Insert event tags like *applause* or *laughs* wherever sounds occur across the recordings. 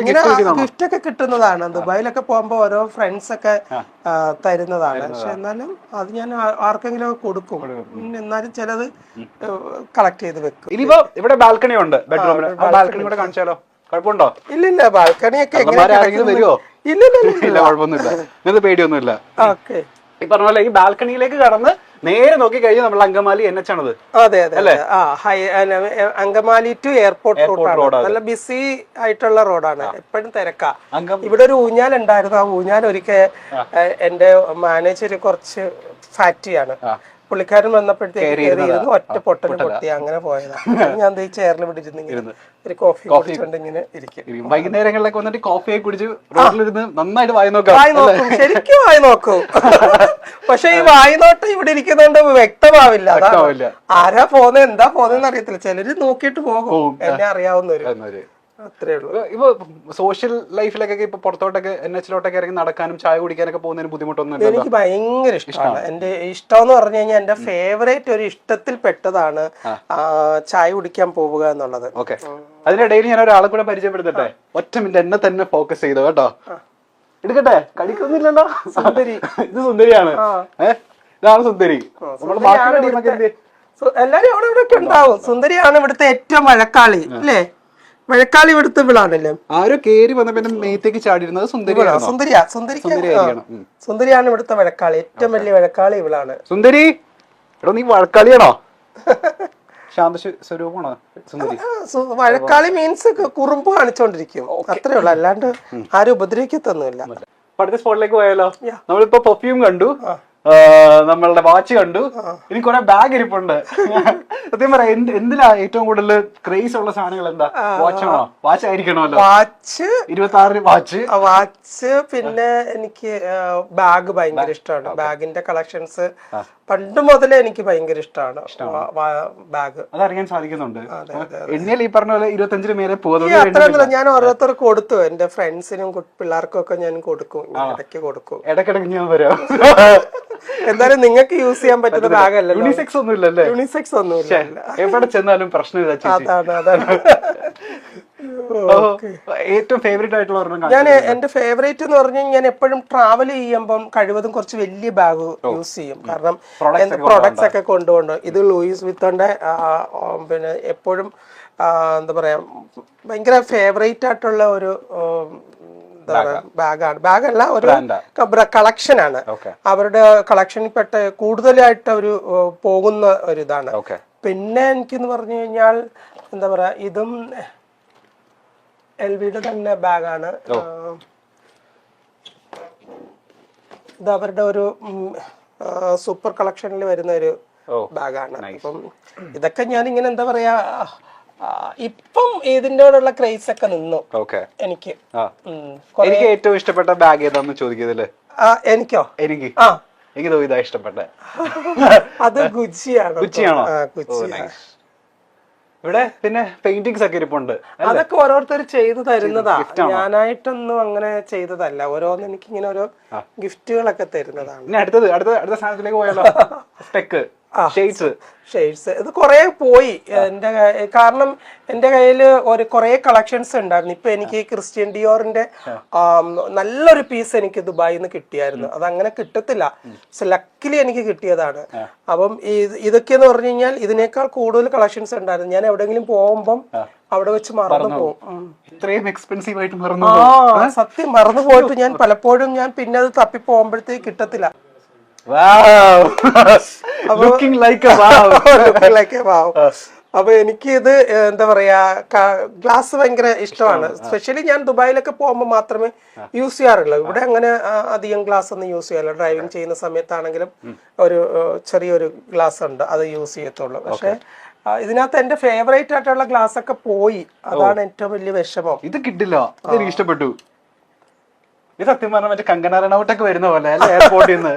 ഇങ്ങനെ ഗിഫ്റ്റ് ഒക്കെ കിട്ടുന്നതാണ്. ദുബായിലൊക്കെ പോകുമ്പോ ഓരോ ഫ്രണ്ട്സ് ഒക്കെ തരുന്നതാണ്. പക്ഷെ എന്നാലും അത് ഞാൻ ആർക്കെങ്കിലും ഒക്കെ കൊടുക്കും. എന്നാലും ചിലത് കളക്ട് ചെയ്ത് വെക്കും. ഇനിയിപ്പോ ഇവിടെ ബാൽക്കണി ഉണ്ട്. ബെഡ്റൂമിൽ ബാൽക്കണി കൂടെ കാണിച്ചാലോ? കുഴപ്പമുണ്ടോ? ഇല്ല ബാൽക്കണി ഒക്കെ ഇല്ല ഇല്ല ഇല്ല ഇല്ല കുഴപ്പമൊന്നുമില്ല. നിങ്ങൾക്ക് പേടിയൊന്നുമില്ല. ഓക്കെ. ഈ പറഞ്ഞ പോലെ ഈ ബാൽക്കണിയിലേക്ക് കടന്ന് നേരെ നോക്കി കഴിഞ്ഞാൽ നമ്മൾ അങ്കമാലി എൻ എച്ച് ആണത്. അതെ അതെ അങ്കമാലി ടു എയർപോർട്ട് റോഡ് നല്ല ബിസി ആയിട്ടുള്ള റോഡാണ്. എപ്പോഴും തിരക്കാ. ഇവിടെ ഒരു ഊഞ്ഞാൽ ഉണ്ടായിരുന്നു. ആ ഊഞ്ഞാൽ ഒരിക്കൽ എന്റെ മാനേജർ കുറച്ച് ഫാറ്റിയാണ് പുള്ളിക്കാരൻ വന്നപ്പോഴത്തേക്ക് ഒറ്റ പൊട്ടൽ പൊട്ടി. അങ്ങനെ പോയതാണ് *laughs* ഞാൻ ദേ ചെയറിൽ പിടിച്ചിരുന്നു ഇങ്ങനെ ഒരു കോഫി കുടിച്ചുകൊണ്ട് ഇങ്ങനെ ഇരിക്കും. വൈകുന്നേരങ്ങളിലൊക്കെ വന്നിട്ട് കോഫിയെ കുടിച്ച് റോഡിലിരുന്ന് നന്നായിട്ട് വായി നോക്കാം വായി നോക്കും. ശരിക്കും വായി നോക്കും. *laughs* പക്ഷെ ഈ വായി നോട്ടം ഇവിടെ ഇരിക്കുന്നോണ്ട് വ്യക്തമാവില്ല. ആരാ പോന്നെ എന്താ പോന്നെന്ന് അറിയത്തില്ല ചിലര് നോക്കിയിട്ട് പോകും. എന്നെ അറിയാവുന്നവര്. അത്രേ ഉള്ളൂ. ഇപ്പൊ സോഷ്യൽ ലൈഫിലൊക്കെ ഇപ്പൊ പുറത്തോട്ടൊക്കെ എൻ എച്ചിലോട്ടൊക്കെ ഇറങ്ങി നടക്കാനും ചായ കുടിക്കാനൊക്കെ പോകുന്നതിന് ബുദ്ധിമുട്ടൊന്നും എനിക്ക് ഭയങ്കര ഇഷ്ടമാണ്. എന്റെ ഇഷ്ടം എന്ന് പറഞ്ഞു കഴിഞ്ഞാൽ എന്റെ ഫേവറേറ്റ് ഒരു ഇഷ്ടത്തിൽ പെട്ടതാണ് ചായ കുടിക്കാൻ പോവുക എന്നുള്ളത്. ഓക്കെ. അതിനിടയിൽ ഞാൻ ഒരാളെ കൂടെ പരിചയപ്പെടുത്തട്ടെ? ഒറ്റ മിനിറ്റ് എന്നെ തന്നെ ഫോക്കസ് ചെയ്തു കേട്ടോ? എടുക്കട്ടെ? കഴിക്കുന്നില്ലല്ലോ സുന്ദരി. *laughs* ഇത് സുന്ദരിയാണ്. ഏഹ് ഇതാണ് സുന്ദരി. എല്ലാരും അവിടെ ഇവിടെ ഒക്കെ ഉണ്ടാവും. സുന്ദരിയാണ് ഇവിടുത്തെ ഏറ്റവും വഴക്കാളി അല്ലേ? വഴക്കാളി ഇവിടുത്തെ വിളാണല്ലേ ആരോ കേറി വന്ന പിന്നെ മേത്തേക്ക് ചാടിയിരുന്നത് സുന്ദരിയാണോ? സുന്ദരിയാ സുന്ദരി സുന്ദരിയായിരിക്കണം. ഉം. സുന്ദരിയാണ് ഇവിടുത്തെ മഴക്കാളി ഏറ്റവും വലിയ മഴക്കാളി ഇവളാണ് സുന്ദരി എടോ നീ വഴക്കാളിയാണോ? *laughs* ശാന്ത സ്വ- സ്വരൂപമാണോ സുന്ദരി? വഴക്കാളി മീൻസ് കുറുമ്പ് കാണിച്ചോണ്ടിരിക്കും. അത്രേ ഉള്ളു. അല്ലാണ്ട് ആരും ഉപദ്രവിക്കത്തൊന്നുമില്ല. അടുത്ത സ്പോട്ടിലേക്ക് പോയാലോ? നമ്മളിപ്പോ പെർഫ്യൂം കണ്ടു. നമ്മളുടെ വാച്ച് കണ്ടു. ഇനി കുറെ ബാഗ് ഇരിപ്പുണ്ട്. സത്യം പറയാം എന്ത് എന്തിനാ ഏറ്റവും കൂടുതൽ ക്രേസ് ഉള്ള സാധനങ്ങൾ എന്താ? വാച്ചാണോ വാച്ച് ആയിരിക്കണമല്ലോ. വാച്ച് ഇരുപത്തി ആറിന് വാച്ച് വാച്ച് പിന്നെ എനിക്ക് ബാഗ് ഭയങ്കര ഇഷ്ടമാണ്. ബാഗിന്റെ കളക്ഷൻസ് പണ്ട് മുതലേ എനിക്ക് ഭയങ്കര ഇഷ്ടമാണ് ബാഗ് അതറിയാൻ സാധിക്കുന്നുണ്ട്. എണ്ണിയാൽ ഈ പറഞ്ഞ പോലെ ഇരുപത്തഞ്ചിന് മേലെ പോകുന്നത് ഞാൻ ഓരോരുത്തർക്ക് കൊടുത്തു. എന്റെ ഫ്രണ്ട്സിനും പിള്ളേർക്കും ഒക്കെ ഞാൻ കൊടുക്കും. ഇടയ്ക്ക് കൊടുക്കും. ഇടക്കിടക്ക് ഞാൻ വരാം. എന്തായാലും നിങ്ങൾക്ക് യൂസ് ചെയ്യാൻ പറ്റുന്ന ബാഗ് അല്ലല്ലോ. യൂണിസെക്സ് ഒന്നും ഇല്ലല്ലേ യൂണിസെക്സ് ഒന്നും ഇല്ല എവിടെ ചെന്നാലും പ്രശ്നമില്ല അതാണ് അതാണ്. ഏറ്റവും ഫേവറേറ്റ് ആയിട്ടുള്ള ഒരെണ്ണം. ഞാൻ എന്റെ ഫേവറേറ്റ് എന്ന് പറഞ്ഞാൽ ഞാൻ എപ്പോഴും ട്രാവൽ ചെയ്യുമ്പം കഴിവതും കുറച്ച് വലിയ ബാഗ് യൂസ് ചെയ്യും. കാരണം പ്രൊഡക്ട്സ് ഒക്കെ കൊണ്ടുപോകണം ഇത് ലൂയിസ് വിത്തോന്റെ പിന്നെ എപ്പോഴും എന്താ പറയാ ഭയങ്കര ഫേവറേറ്റ് ആയിട്ടുള്ള ഒരു ബാഗാണ് ബാഗല്ല ഒരു കളക്ഷനാണ് കളക്ഷൻ ആണ്. അവരുടെ കളക്ഷനിൽ പെട്ട കൂടുതലായിട്ട് ഒരു പോകുന്ന ഒരു ഇതാണ് പിന്നെ എനിക്കെന്ന് പറഞ്ഞു കഴിഞ്ഞാൽ എന്താ പറയാ ഇതും എൽ വിയുടെ തന്നെ ബാഗാണ്. ഇത് അവരുടെ ഒരു സൂപ്പർ കളക്ഷനിൽ വരുന്ന ഒരു ബാഗാണ്. അപ്പം ഇതൊക്കെ ഞാൻ ഇങ്ങനെ എന്താ പറയാ ഇപ്പം ഇതിന്റെയോടുള്ള ക്രേസ് ഒക്കെ നിന്നു എനിക്ക്. എനിക്ക് ഏറ്റവും ഇഷ്ടപ്പെട്ട ബാഗ് ഏതാന്ന് ചോദിക്കതിൽ എനിക്കോ? എനിക്ക്. എനിക്ക് തോന്നിയതാ ഇഷ്ടപ്പെട്ടെ. അത് ഗുച്ചിയാണ്? ഗുച്ചിയാണോ? nice. ഇവിടെ പിന്നെ പെയിന്റിങ്സ് ഒക്കെ ഇരിപ്പുണ്ട് അതൊക്കെ ഓരോരുത്തർ ചെയ്തു തരുന്നതാ. ഞാനായിട്ടൊന്നും അങ്ങനെ ചെയ്തതല്ല. ഓരോന്ന് എനിക്ക് ഇങ്ങനെ ഓരോ ഗിഫ്റ്റുകളൊക്കെ തരുന്നതാണ്. ഇനി അടുത്തത് അടുത്ത അടുത്ത സാധനത്തിലേക്ക് പോയാലോ? *laughs* സ്പെക്ക് ഷെയ്ഡ്സ് ഷെയ്ഡ്സ് ഇത് കുറെ പോയി. എന്റെ കാരണം എന്റെ കയ്യിൽ ഒരു കുറെ കളക്ഷൻസ് ഉണ്ടായിരുന്നു. ഇപ്പൊ എനിക്ക് ക്രിസ്ത്യൻ ഡിയോറിന്റെ നല്ലൊരു പീസ് എനിക്ക് ദുബായിൽ നിന്ന് കിട്ടിയായിരുന്നു. അത് അങ്ങനെ കിട്ടത്തില്ല. പക്ഷെ ലക്കിലി എനിക്ക് കിട്ടിയതാണ്. അപ്പം ഇതൊക്കെ എന്ന് പറഞ്ഞു കഴിഞ്ഞാൽ ഇതിനേക്കാൾ കൂടുതൽ കളക്ഷൻസ് ഉണ്ടായിരുന്നു. ഞാൻ എവിടെങ്കിലും പോകുമ്പം അവിടെ വെച്ച് മറന്നു പോകും. ഇത്രയും എക്സ്പെൻസീവ് ആയിട്ട് മറന്നു ആ സത്യം മറന്നു പോയിട്ട് ഞാൻ പലപ്പോഴും ഞാൻ പിന്നെ അത് തപ്പി പോകുമ്പോഴത്തേക്ക് കിട്ടത്തില്ല. അപ്പൊ *laughs* എനിക്ക് ഇത് എന്താ പറയാ ഗ്ലാസ് ഭയങ്കര ഇഷ്ടമാണ്. സ്പെഷ്യലി ഞാൻ ദുബായിലൊക്കെ പോകുമ്പോൾ മാത്രമേ യൂസ് ചെയ്യാറുള്ളൂ. ഇവിടെ അങ്ങനെ അധികം ഗ്ലാസ് ഒന്നും യൂസ് ചെയ്യാറില്ല. ഡ്രൈവിംഗ് ചെയ്യുന്ന സമയത്താണെങ്കിലും ഒരു ചെറിയൊരു ഗ്ലാസ് ഉണ്ട്. അത് യൂസ് ചെയ്യത്തുള്ളൂ. പക്ഷെ ഇതിനകത്ത് എന്റെ ഫേവറേറ്റ് ആയിട്ടുള്ള ഗ്ലാസ് ഒക്കെ പോയി. അതാണ് ഏറ്റവും വലിയ വിഷമം. ഇത് കിട്ടില്ല. ഇഷ്ടപ്പെട്ടു. ഇത് സത്യം പറഞ്ഞാൽ മറ്റേ കങ്കന റണൌട്ടൊക്കെ വരുന്ന പോലെ അല്ലെ? എയർപോർട്ടിൽ നിന്ന്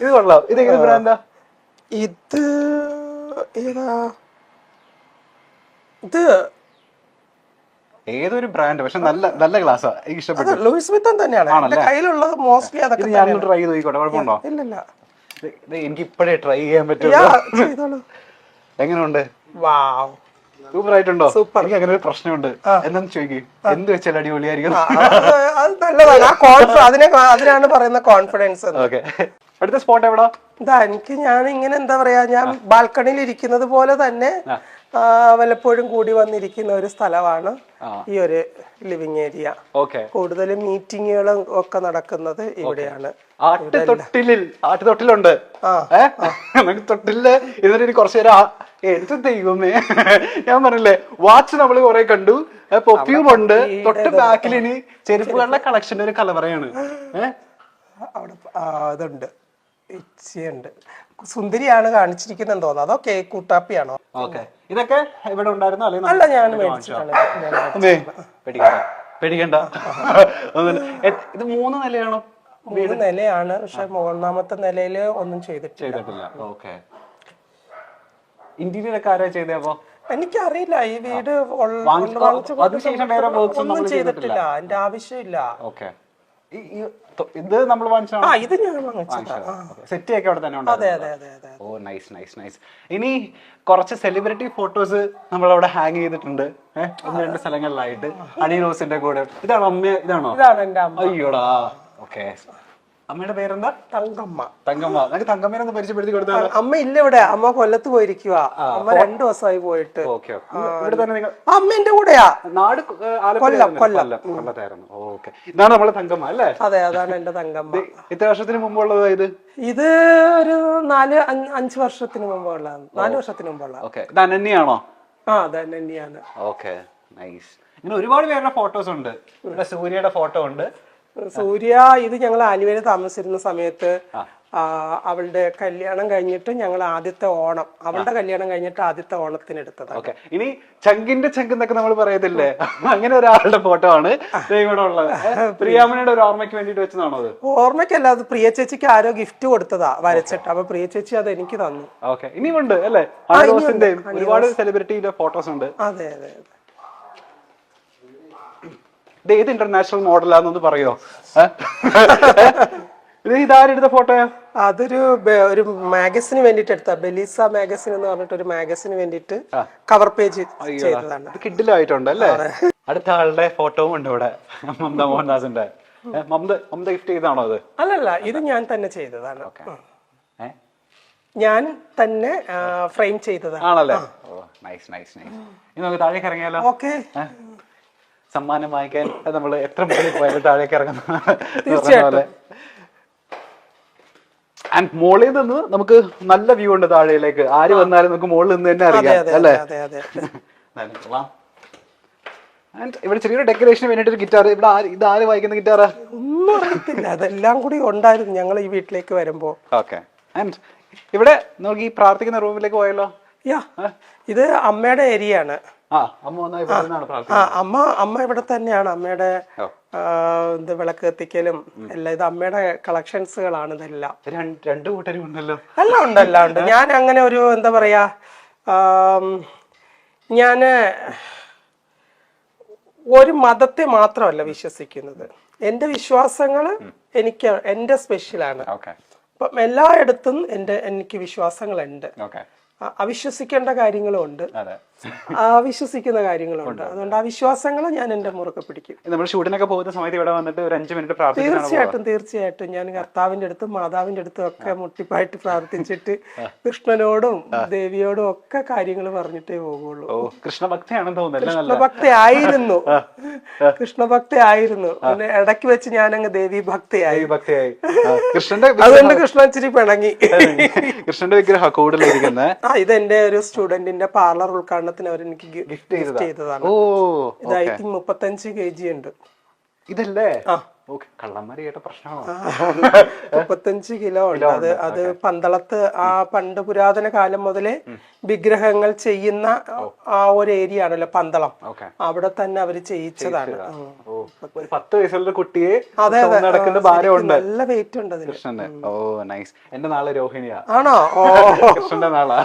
ഇത് കൊള്ളാം. ഇത് ഏത് ബ്രാൻഡാ? ഇത് ഏതാ? ഇത് ഏതൊരു ബ്രാൻഡ്? പക്ഷെ നല്ല നല്ല ഗ്ലാസ്സാ എനിക്ക് ഇഷ്ടപ്പെട്ടു. ലൂയിസ് വിത്തൻ തന്നെയാണ്. എന്റെ കയ്യിലുള്ളത് മോസ്റ്റ്ലി അതൊക്കെ ഞാൻ ട്രൈ ചെയ്ത് നോക്കിക്കോട്ടെ കുഴപ്പമുണ്ടോ? ഇല്ലില്ല എനിക്ക് ഇപ്പോഴേ ട്രൈ ചെയ്യാൻ പറ്റുള്ളൂ. എങ്ങനെയുണ്ട്? വാവ് സൂപ്പർ ആയിട്ടുണ്ടോ സൂപ്പർ. എനിക്ക് അങ്ങനെ ഒരു പ്രശ്നമുണ്ട്. എന്താന്ന് ചോദിക്കും? എന്ത് വെച്ചാൽ അടിപൊളിയായിരിക്കും അത് നല്ലതാണ്. ആ കോൺഫി അതിനെ അതിനാണ് പറയുന്ന കോൺഫിഡൻസ് ഓക്കെ. അടുത്ത സ്പോട്ട് എവിടാ? എനിക്ക് ഞാൻ ഇങ്ങനെ എന്താ പറയാ ഞാൻ ബാൽക്കണിയിൽ ഇരിക്കുന്നത് പോലെ തന്നെ വല്ലപ്പോഴും കൂടി വന്നിരിക്കുന്ന ഒരു സ്ഥലമാണ് ഈ ഒരു ലിവിങ് ഏരിയ. ഓക്കെ. കൂടുതലും മീറ്റിങ്ങുകളും ഒക്കെ നടക്കുന്നത് ഇവിടെയാണ്. ആട്ടുതൊട്ടിലിൽ ആട്ടുതൊട്ടിലുണ്ട്. ഏ? നമുക്ക് തൊട്ടിൽ ഇതിന് കുറച്ചു നേരം ആ- എന്ത് ദൈവമേ? ഞാൻ പറഞ്ഞില്ലേ വാച്ച് നമ്മൾ കുറെ കണ്ടു. പെർഫ്യൂം ഉണ്ട്. തൊട്ട് ബാക്കിൽ ഇനി ചെരുപ്പുകളുടെ കളക്ഷൻ ഒരു കലവറയാണ് അവിടെ ആ, ഇതുണ്ട്. ഇച്ചിയുണ്ട് സുന്ദരിയാണ് കാണിച്ചിരിക്കുന്നെന്ന് തോന്നുന്നു. അതോ കേക്ക് കൂട്ടാപ്പിയാണോ? ഓക്കെ. ഇതൊക്കെ ഇവിടെ ഉണ്ടായിരുന്നു? അല്ലെങ്കിൽ അല്ല ഞാൻ പേടിക്കണ്ട. പേടിക്കണ്ട. *laughs* ഇത് മൂന്ന് നിലയാണോ? മൂന്ന് നിലയാണ്. പക്ഷെ മൂന്നാമത്തെ നിലയിൽ ഒന്നും ചെയ്തിട്ടില്ല. ചെയ്തിട്ടില്ല. ഓക്കെ. ഇന്റീരിയർ ഒക്കെ ആരാ ചെയ്തേ അപ്പൊ? എനിക്കറിയില്ല. ഈ വീട് അതിനുശേഷം വേറെ ഒന്നും ചെയ്തിട്ടില്ല. എന്റെ ആവശ്യമില്ല. ഓക്കെ. ഇത് നമ്മൾ ആ ഇത് ഞാൻ വാങ്ങിച്ചതാ. സെറ്റ് ഒക്കെ അവിടെ തന്നെ ഉണ്ടായിരുന്നു. ഓ നൈസ് നൈസ് നൈസ് ഇനി കുറച്ച് സെലിബ്രിറ്റി ഫോട്ടോസ് നമ്മൾ അവിടെ ഹാങ് ചെയ്തിട്ടുണ്ട് ഒന്ന് രണ്ട് സ്ഥലങ്ങളിലായിട്ട്. അണി റോസിന്റെ കൂടെ. ഇതാണോ അമ്മ? ഇതാണോ? അയ്യോടാ. ഓക്കെ. അമ്മയുടെ പേരെന്താ? തങ്കമ്മ. തങ്കമ്മ. നമുക്ക് തങ്കമ്മേനെ ഒന്ന് പരിചയപ്പെടുത്തി കൊടുത്താ അമ്മ ഇല്ല ഇവിടെ. അമ്മ കൊല്ലത്ത് പോയിരിക്കുക അമ്മ രണ്ടു ദിവസമായി പോയിട്ട്. അമ്മേന്റെ ഇവിടെ തന്നെ നിങ്ങൾ അമ്മ എന്റെ കൂടെയാ. നാട് കൊല്ലം കൊല്ലം. കൊല്ലത്തായിരുന്നു. ഓക്കെ. ഇതാണ് നമ്മളെ തങ്കമ്മ അല്ലേ? അതെ അതാണ് എന്റെ തങ്കമ്മ. ഇത്ര വർഷത്തിന് മുമ്പുള്ളത് ഇത്? ഇത് ഒരു നാല് അഞ്ച് അഞ്ച് വർഷത്തിന് മുമ്പുള്ള നാല് വർഷത്തിന് മുമ്പുള്ള. ഓക്കെ. ഇത് അനന്യാണോ ആ അത് അനന്യാണ് ഓക്കെ. നൈസ്. ഇങ്ങനെ ഒരുപാട് പേരുടെ ഫോട്ടോസ് ഉണ്ട്. ഇവിടെ സൂര്യയുടെ ഫോട്ടോ ഉണ്ട്. സൂര്യ ഇത് ഞങ്ങൾ ആലുവയിൽ താമസിച്ചിരുന്ന സമയത്ത് അവളുടെ കല്യാണം കഴിഞ്ഞിട്ട് ഞങ്ങൾ ആദ്യത്തെ ഓണം അവളുടെ കല്യാണം കഴിഞ്ഞിട്ട് ആദ്യത്തെ ഓണത്തിന് എടുത്തത് ഓക്കെ. ഇനി ചങ്കിന്റെ ചങ്ക് എന്നൊക്കെ നമ്മൾ പറയത്തില്ലേ? അങ്ങനെ ഒരാളുടെ ഫോട്ടോ ആണ് ഇവിടെ ഉള്ളത്. പ്രിയാമണിയുടെ ഒരു ഓർമ്മയ്ക്ക് വേണ്ടിട്ട് വെച്ചതാണോ അത്? ഓർമ്മയ്ക്കല്ല അത് പ്രിയ ചേച്ചിക്ക് ആരോ ഗിഫ്റ്റ് കൊടുത്തതാ വരച്ചിട്ട്. അപ്പൊ പ്രിയ ചേച്ചി അത് എനിക്ക് തന്നു. ഓക്കെ. ഇനിയുണ്ട്. അല്ലേ ഒരുപാട് സെലിബ്രിറ്റിയുടെ ഫോട്ടോസ് ഉണ്ട്. അതെ അതെ. ഇത് ഏത് ഇന്റർനാഷണൽ മോഡലാന്നൊന്ന് പറയോ? ഇത് *laughs* ഇതാരെടുത്ത ഫോട്ടോയാ അതൊരു ഒരു മാഗസിന് വേണ്ടിട്ട് എടുത്ത. ബെലീസ മാഗസിൻ എന്ന് പറഞ്ഞിട്ട് ഒരു മാഗസിന് വേണ്ടിട്ട് കവർ പേജ് ചെയ്തതാണ്. കിഡിലായിട്ടുണ്ട് അല്ലേ? അടുത്ത ആളുടെ ഫോട്ടോവും ഉണ്ട് ഇവിടെ. മമത മോഹൻദാസിന്റെ. മമത മമത ഗിഫ്റ്റ് ചെയ്താണോ അത്? അല്ലല്ല ഇത് ഞാൻ തന്നെ ചെയ്തതാണ്. ഞാൻ തന്നെ ഫ്രെയിം ചെയ്തതാണ്. ആണല്ലേ? നൈസ് നൈസ് നൈസ് ഇനി നമുക്ക് താഴേക്ക് ഇറങ്ങിയാലോ? ഓക്കെ? സമ്മാനം വാങ്ങിക്കാൻ നമ്മൾ എത്ര മുകളിൽ പോയാലും താഴേക്ക് ഇറങ്ങുന്ന ആൻഡ് മോളിൽ നിന്ന് നമുക്ക് നല്ല വ്യൂ ഉണ്ട് താഴേലേക്ക്. ആര് വന്നാലും നമുക്ക് മോളിൽ നിന്ന് തന്നെ അറിയാം അല്ലേ. *laughs* And ഇവിടെ ചെറിയൊരു ഡെക്കറേഷൻ വേണ്ടിട്ട് ഗിറ്റാർ ഇവിടെ ഇത് ആര് വായിക്കുന്ന ഗിറ്റാറാ ഒന്നും അറിയത്തില്ല. അതെല്ലാം കൂടി ഉണ്ടായിരുന്നു ഞങ്ങൾ ഈ വീട്ടിലേക്ക് വരുമ്പോ ഓക്കെ ആൻഡ് ഇവിടെ നമുക്ക് ഈ പ്രാർത്ഥിക്കുന്ന റൂമിലേക്ക് പോയല്ലോ യാ ഇത് അമ്മയുടെ ഏരിയ ആണ് ആ അമ്മ അമ്മ ഇവിടെ തന്നെയാണ്. അമ്മയുടെ എന്ത് ഇത് വിളക്ക് കത്തിക്കലും എല്ലാം ഇത് അമ്മയുടെ കളക്ഷൻസുകളാണ് ഇതെല്ലാം. രണ്ട് കൂട്ടരും ഉണ്ടല്ലോ. എല്ലാം ഉണ്ട് എല്ലാം ഉണ്ട്. ഞാൻ അങ്ങനെ ഒരു എന്താ പറയാ ഞാൻ ഒരു മതത്തെ മാത്രമല്ല വിശ്വസിക്കുന്നത്. എന്റെ വിശ്വാസങ്ങൾ എനിക്ക് എന്റെ സ്പെഷ്യലാണ് അപ്പം എല്ലായിടത്തും എന്റെ എനിക്ക് വിശ്വാസങ്ങളുണ്ട്. അവിശ്വസിക്കേണ്ട കാര്യങ്ങളും ഉണ്ട് അതെ അവിശ്വസിക്കുന്ന കാര്യങ്ങളും ഉണ്ട്. അതുകൊണ്ട് ആ വിശ്വാസങ്ങൾ ഞാൻ എന്റെ മുറുകെ പിടിക്കും. നമ്മൾ ഷൂട്ടിനൊക്കെ പോകുന്ന സമയത്ത് ഇവിടെ വന്നിട്ട് ഒരു അഞ്ച് മിനിറ്റ് തീർച്ചയായിട്ടും തീർച്ചയായിട്ടും. ഞാൻ കർത്താവിന്റെ അടുത്തും മാതാവിന്റെ അടുത്തും ഒക്കെ മുട്ടിപ്പായിട്ട് പ്രാർത്ഥിച്ചിട്ട് കൃഷ്ണനോടും ദേവിയോടും ഒക്കെ കാര്യങ്ങൾ പറഞ്ഞിട്ടേ പോകുള്ളൂ. കൃഷ്ണഭക്തയാണെന്ന് തോന്നുന്നു. കൃഷ്ണഭക്തി ആയിരുന്നു കൃഷ്ണഭക്തി ആയിരുന്നു പിന്നെ ഇടയ്ക്ക് വെച്ച് ഞാൻ അങ്ങ് ദേവി ഭക്തയായി ഭക്തയായി കൃഷ്ണന്റെ അതുകൊണ്ട് കൃഷ്ണൻ ഇച്ചിരി പിണങ്ങി. കൃഷ്ണന്റെ വിഗ്രഹം കൂടുതലിരിക്കുന്നത് ആ ഇത് എന്റെ ഒരു സ്റ്റുഡന്റിന്റെ പാർലർ ഉദ്ഘാടനത്തിന് അവർ എനിക്ക് ഗിഫ്റ്റ് ചെയ്തതാണ്. ഓ ഇത് ഐ തിങ്ക് മുപ്പത്തഞ്ച് കെ ജി ഉണ്ട്. ഇതല്ലേ? ഓക്കെ കള്ളന്മാര് കേട്ട പ്രശ്നമാണോ? *laughs* മുപ്പത്തഞ്ച് കിലോ ഉണ്ട്. അത് അത് പന്തളത്ത് ആ പണ്ട് പുരാതന കാലം മുതലേ വിഗ്രഹങ്ങൾ ചെയ്യുന്ന ആ ഒരു ഏരിയ ആണല്ലോ പന്തളം. അവിടെ തന്നെ അവർ ചെയ്യിച്ചതാണ്. ഒരു പത്ത് വയസ്സുള്ള കുട്ടിയെ അതെ നടക്കുന്ന ഭാരമുണ്ട് നല്ല വെയിറ്റ് ഉണ്ട് അതിന് കൃഷ്ണന്റെ. ഓ നൈസ് എന്റെ നാളെ രോഹിണിയാണോ ഓ. കൃഷ്ണന്റെ നാളാ.